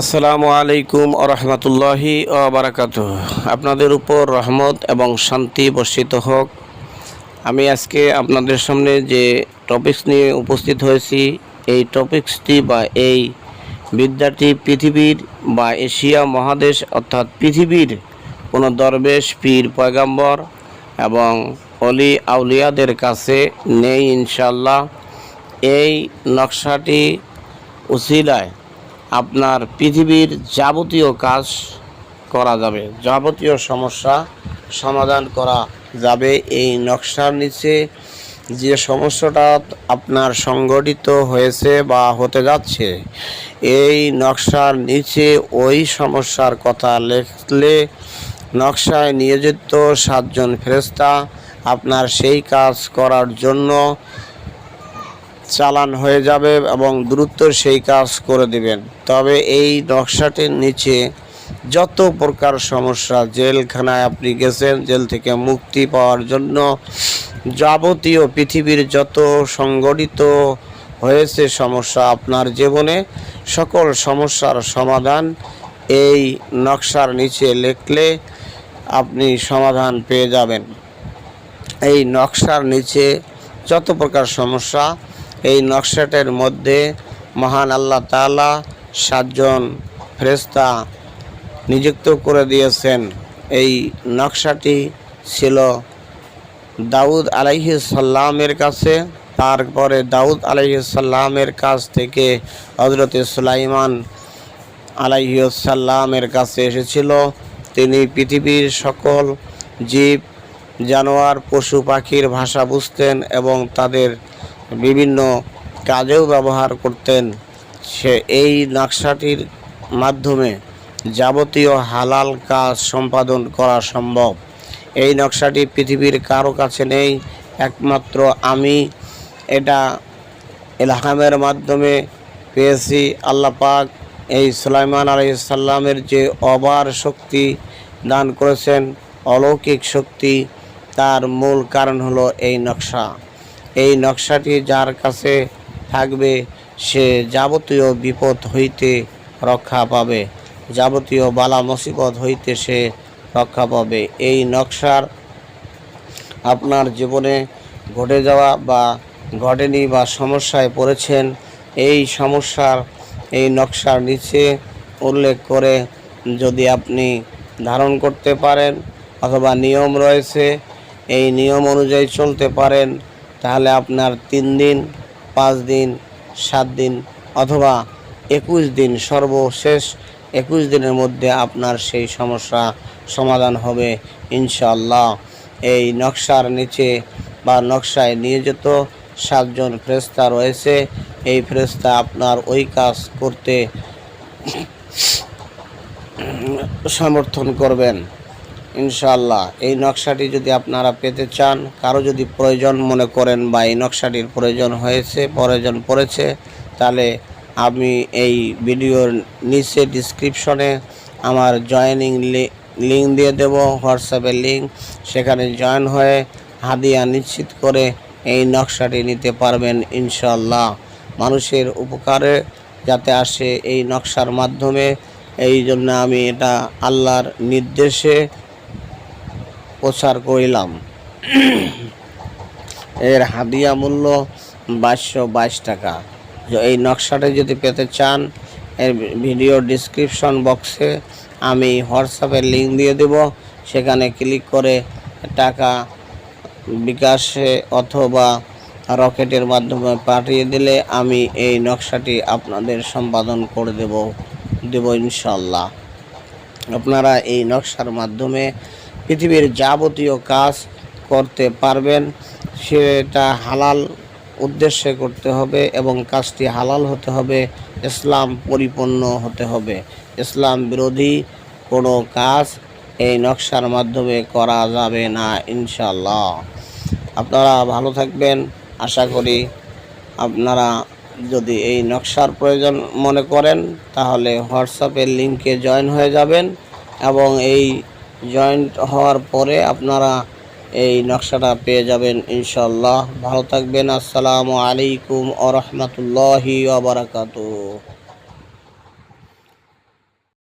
আসসালামু আলাইকুম আরহামতুল্লাহি বারাকাত আপনাদের উপর রহমত এবং শান্তি বর্ষিত হোক। আমি আজকে আপনাদের সামনে যে টপিকস নিয়ে উপস্থিত হয়েছি, এই টপিকসটি বা এই বিদ্যাটি পৃথিবীর বা এশিয়া মহাদেশ অর্থাৎ পৃথিবীর কোনো দরবেশ, পীর, পয়গাম্বর এবং অলি আউলিয়াদের কাছে নেই ইনশাল্লাহ এই নকশাটি উসিলায় আপনার পৃথিবীর যাবতীয় কাজ করা যাবে। যাবতীয় সমস্যা সমাধান করা যাবে। এই নকশার নিচে যে সমস্যাটা আপনার সংগঠিত হয়েছে বা হতে যাচ্ছে, এই নকশার নিচে ওই সমস্যার কথা লেখলে নকশায় নিয়োজিত সাতজন ফেরেস্তা আপনার সেই কাজ করার জন্য চালান হয়ে যাবে এবং দ্রুত সেই কাজ করে দিবেন। তবে এই নকশাটির নিচে যত প্রকার সমস্যা, জেলখানায় আপনি গেছেন, জেল থেকে মুক্তি পাওয়ার জন্য যাবতীয় পৃথিবীর যত সংগঠিত হয়েছে সমস্যা আপনার জীবনে, সকল সমস্যার সমাধান এই নকশার নিচে লিখলে আপনি সমাধান পেয়ে যাবেন। এই নকশার নিচে যত প্রকার সমস্যা এই নকশাটের মধ্যে মহান আল্লাহ তাআলা সাতজন ফেরেস্তা নিযুক্ত করে দিয়েছেন। এই নকশাটি ছিল দাউদ আলাইহি সাল্লামের কাছে। তারপরে দাউদ আলাইহি সাল্লামের কাছ থেকে হজরতে সুলাইমান আলাইহি সাল্লামের কাছে এসেছিল। তিনি পৃথিবীর সকল জীব, জানোয়ার, পশু, পাখির ভাষা বুঝতেন এবং তাদের বিভিন্ন কাজেও ব্যবহার করতেন। সে এই নকশাটির মাধ্যমে যাবতীয় হালাল কাজ সম্পাদন করা সম্ভব। এই নকশাটি পৃথিবীর কারও কাছে নেই, একমাত্র আমি। এটা এলহামের মাধ্যমে পেয়েছি। পাক এই সুলাইমান আলাইসাল্লামের যে অবার শক্তি দান করেছেন, অলৌকিক শক্তি, তার মূল কারণ হলো এই নকশা। এই নকশাটি যার কাছে থাকবে সে যাবতীয় বিপদ হইতে রক্ষা পাবে, যাবতীয় বালা মুসিবত হইতে সে রক্ষা পাবে। এই নকশার আপনার জীবনে ঘটে যাওয়া বা ঘটেনি বা সমস্যায় পড়েছেন, এই সমস্যার, এই নকশার নিচে উল্লেখ করে যদি আপনি ধারণ করতে পারেন অথবা নিয়ম রয়েছে, এই নিয়ম অনুযায়ী চলতে পারেন। তাহলে আপনার তিন দিন, পাঁচ দিন, সাত দিন অথবা একুশ দিন সর্বশেষ একুশ দিনের মধ্যে আপনার সেই সমস্যা সমাধান হবে ইনশাল্লাহ এই নকশার নিচে বা নকশায় নিয়োজিত সাতজন ফেরেস্তা রয়েছে। এই ফেরেস্তা আপনার ওই কাজ করতে সমর্থন করবেন। ইনশাল্লাহ এই নকশাটি যদি আপনারা পেতে চান, কারও যদি প্রয়োজন মনে করেন বা এই নকশাটির প্রয়োজন হয়েছে, প্রয়োজন পড়েছে, তাহলে আমি এই ভিডিওর নিচে ডিসক্রিপশনে আমার জয়েনিং লিঙ্ক দিয়ে দেব হোয়াটসঅ্যাপের লিঙ্ক সেখানে জয়েন হয়ে হাদিয়া নিশ্চিত করে এই নকশাটি নিতে পারবেন ইনশাল্লাহ মানুষের উপকারে যাতে আসে এই নকশার মাধ্যমে, এই জন্য আমি এটা আল্লাহর নির্দেশে প্রচার করিলাম। এর হাদিয়া মূল্য বাইশশো বাইশ টাকা। এই নকশাটা যদি পেতে চান, এর ভিডিও ডিসক্রিপশন বক্সে আমি হোয়াটসঅ্যাপের লিঙ্ক দিয়ে দেব। সেখানে ক্লিক করে টাকা বিকাশে অথবা রকেটের মাধ্যমে পাঠিয়ে দিলে আমি এই নকশাটি আপনাদের সম্পাদন করে দেব দেব ইনশাল্লাহ আপনারা এই নকশার মাধ্যমে পৃথিবীর যাবতীয় কাজ করতে পারবেন, সেটা হালাল উদ্দেশ্যে করতে হবে এবং কাজটি হালাল হতে হবে, ইসলাম পরিপূর্ণ হতে হবে। ইসলাম বিরোধী কোনো কাজ এই নকশার মাধ্যমে করা যাবে না ইনশাল্লাহ আপনারা ভালো থাকবেন, আশা করি আপনারা যদি এই নকশার প্রয়োজন মনে করেন, তাহলে হোয়াটসঅ্যাপের লিঙ্কে জয়েন হয়ে যাবেন এবং এই জয়েন্ট হওয়ার পরে আপনারা এই নকশাটা পেয়ে যাবেন ইনশাল্লাহ ভালো থাকবেন। আসসালামু আলাইকুম আ রহমতুল্লাহি আবরাকাতু